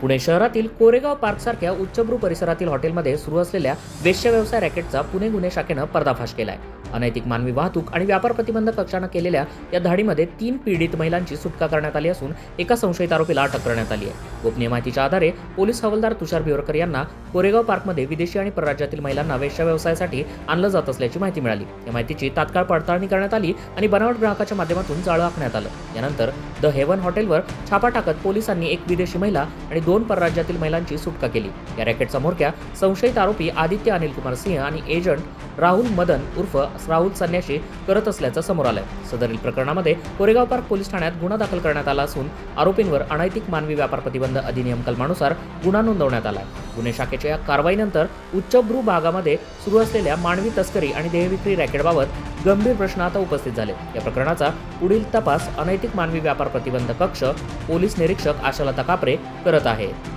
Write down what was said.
पुणे शहरातील कोरेगाव पार्कसारख्या उच्चभ्रू परिसरातील हॉटेलमध्ये सुरू असलेल्या वेश्य व्यवसाय रॅकेटचा पुणे गुन्हे शाखेनं पर्दाफाश केलाय. अनैतिक मानवी वाहतूक आणि व्यापार प्रतिबंध कक्षानं केलेल्या या धाडीमध्ये तीन पीडित महिलांची सुटका करण्यात आली असून एका संशयित आरोपीला अटक करण्यात आली आहे. गोपनीय माहितीच्या आधारे पोलीस हवालदार तुषार बिवरकर यांना कोरेगाव पार्कमध्ये विदेशी आणि परराज्यातील महिलांना वेश्या व्यवसायासाठी आणलं जात असल्याची माहिती मिळाली. या माहितीची तात्काळ पडताळणी करण्यात आली आणि बनावट ग्राहकाच्या माध्यमातून जाळं आखण्यात आलं. यानंतर द हेवन हॉटेलवर छापा टाकत पोलिसांनी एक विदेशी महिला आणि दोन परराज्यातील महिलांची सुटका केली. या रॅकेटचा म्होरक्या संशयित आरोपी आदित्य अनिल कुमार सिंह आणि एजंट राहुल मदन उर्फ राहुल संन्याशी करत असल्याचं समोर आलंय. सदरील प्रकरणामध्ये कोरेगाव पार्क पोलीस ठाण्यात गुन्हा दाखल करण्यात आला असून आरोपींवर अनैतिक मानवी व्यापार प्रतिबंध अधिनियम कलमानुसार गुन्हा नोंदवण्यात आलाय. गुन्हे शाखेच्या या कारवाईनंतर उच्चभ्रू भागामध्ये सुरू असलेल्या मानवी तस्करी आणि देहविक्री रॅकेटबाबत गंभीर प्रश्न आता उपस्थित झाले. या प्रकरणाचा पुढील तपास अनैतिक मानवी व्यापार प्रतिबंध कक्ष पोलीस निरीक्षक आशालता कापरे करत आहे.